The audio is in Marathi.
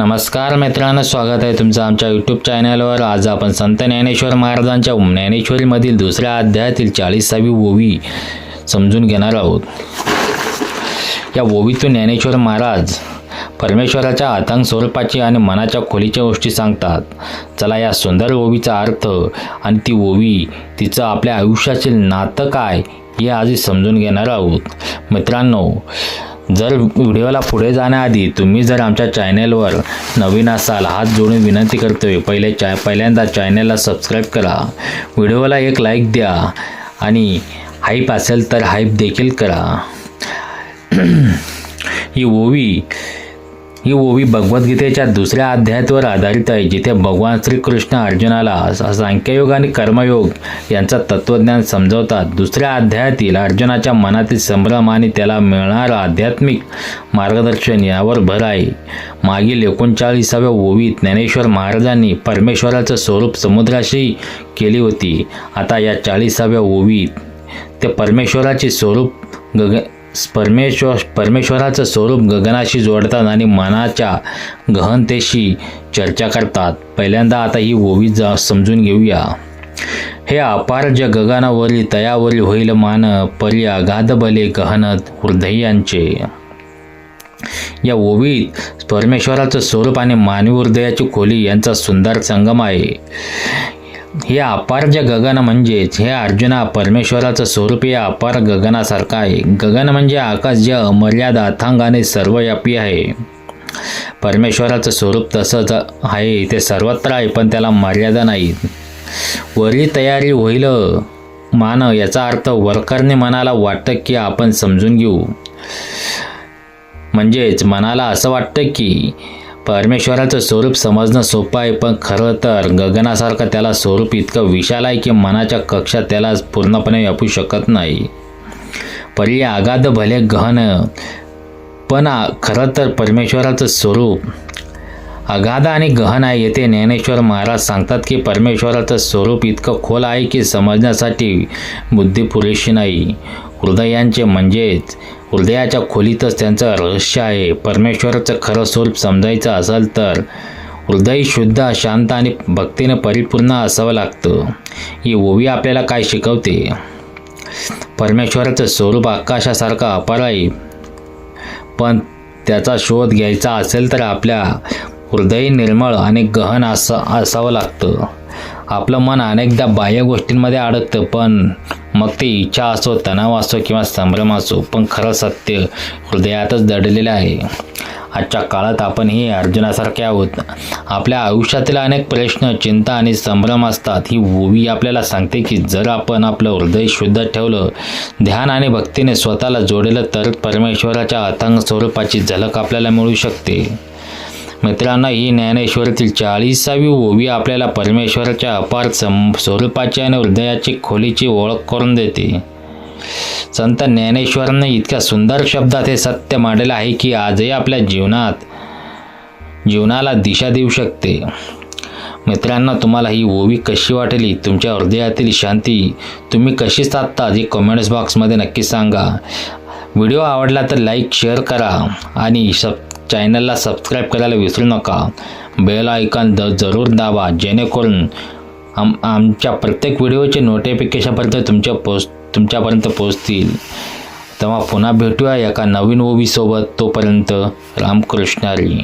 नमस्कार मित्रांनो स्वागत आहे तुमचं आमच्या यूट्यूब चॅनलवर आज आपण संत ज्ञानेश्वर महाराजांच्या ज्ञानेश्वरीमधील दुसऱ्या अध्यायातील चाळीसावी ओवी समजून घेणार आहोत. या ओवीतून ज्ञानेश्वर महाराज परमेश्वराच्या आतंक स्वरूपाची आणि मनाच्या खोलीच्या गोष्टी सांगतात. चला या सुंदर ओवीचा अर्थ आणि ती ओवी तिचं आपल्या आयुष्यातील नातं काय हे आधी समजून घेणार आहोत. मित्रांनो जर व्हिडिओला पुढे जाण्याआधी तुम्ही जर आमच्या चॅनेलवर नवीन असाल हात जोडून विनंती करतोय पहिले चॅ पहिल्यांदा चॅनेलला सबस्क्राईब करा. व्हिडिओला एक लाईक द्या आणि हाईप असेल तर हाईप देखील करा. ही ओवी ही ओवी भगवद्गीतेच्या दुसऱ्या अध्यायावर आधारित आहे जिथे भगवान श्रीकृष्ण अर्जुनाला सांख्ययोग आणि कर्मयोग यांचा तत्त्वज्ञान समजवतात. दुसऱ्या अध्यायातील अर्जुनाच्या मनातील संभ्रम आणि त्याला मिळणारं आध्यात्मिक मार्गदर्शन यावर भर आहे. मागील एकोणचाळीसाव्या ओवीत ज्ञानेश्वर महाराजांनी परमेश्वराचं स्वरूप समुद्राशी केली होती. आता या चाळीसाव्या ओवीत ते परमेश्वराचे स्वरूप गग परमेश्वर परमेश्वराचं स्वरूप गगनाशी जोडतात आणि मनाच्या गहनतेशी चर्चा करतात. पहिल्यांदा आता ही ओवी जा समजून घेऊया. हे अपार ज गगनावरील तयावरील होईल मान परी अगाध बले गहनत हृदयांचे. या ओवीत परमेश्वराचं स्वरूप आणि मानवी हृदयाची खोली यांचा सुंदर संगम आहे. हे अपार जे गगन म्हणजेच हे अर्जुना परमेश्वराचं स्वरूप हे अपार गगनासारखं आहे. गगन म्हणजे आकाश जे अमर्याद अथांग आणि सर्वव्यापी आहे. परमेश्वराचं स्वरूप तसंच आहे ते सर्वत्र आहे पण त्याला मर्यादा नाही. वरी तयारी होईल मान याचा अर्थ वरकरने मनाला वाटतं की आपण समजून घेऊ. म्हणजेच मनाला असं वाटतं की परमेश्वराचं स्वरूप समजणं सोपं आहे पण खरं तर गगनासारखं त्याला स्वरूप इतकं विशाल आहे की मनाच्या कक्षा त्याला पूर्णपणे व्यापू शकत नाही. परी आगाध भले गहन पण खरं तर परमेश्वराचं स्वरूप अगाध आणि गहन आहे. येथे ज्ञानेश्वर महाराज सांगतात की परमेश्वराचं स्वरूप इतकं खोल आहे की समजण्यासाठी बुद्धी पुरेशी नाही. हृदयांचे म्हणजेच हृदयाच्या खोलीतच त्यांचं रहस्य आहे. परमेश्वराचं खरं स्वरूप समजायचं असेल तर हृदय शुद्ध शांत आणि भक्तीने परिपूर्ण असावं लागतं. ही ओवी आपल्याला काय शिकवते? परमेश्वराचं स्वरूप आकाशासारखं अपार आहे. पण त्याचा शोध घ्यायचा असेल तर आपल्या हृदय निर्मळ आणि गहन असं असावं लागतं. आपलं मन अनेकदा बाह्य गोष्टींमध्ये अडकतं पण मग ते इच्छा असो तणाव असो किंवा संभ्रम असो पण खरं सत्य हृदयातच दडलेलं आहे. आजच्या काळात आपणही अर्जुनासारखे आहोत. आपल्या आयुष्यातील अनेक प्रश्न चिंता आणि संभ्रम असतात. ही ओवी आपल्याला सांगते की जर आपण आपलं हृदय शुद्ध ठेवलं ध्यान आणि भक्तीने स्वतःला जोडलं तर परमेश्वराच्या अथांग स्वरूपाची झलक आपल्याला मिळू शकते. मित्रांनो ही ज्ञानेश्वरीतील चाळीसावी ओवी आपल्याला परमेश्वराच्या अपार सं स्वरूपाची आणि हृदयाची खोलीची ओळख करून देते. संत ज्ञानेश्वरांनी इतक्या सुंदर शब्दात हे सत्य मांडलेलं आहे की आजही आपल्या जीवनात जीवनाला दिशा देऊ शकते. मित्रांनो तुम्हाला ही ओवी कशी वाटली? तुमच्या हृदयातील शांती तुम्ही कशी साधता? जी कमेंट्स बॉक्समध्ये नक्की सांगा. व्हिडिओ आवडला तर लाईक शेअर करा आणि सब चॅनलला सबस्क्राईब करायला विसरू नका. बेल आयकॉन द जरूर दाबा जेणेकरून आम आमच्या प्रत्येक व्हिडिओचे नोटिफिकेशनपर्यंत तुमच्या पोच तुमच्यापर्यंत पोचतील तेव्हा पुन्हा भेटूया एका नवीन ओबीसोबत तोपर्यंत रामकृष्णारी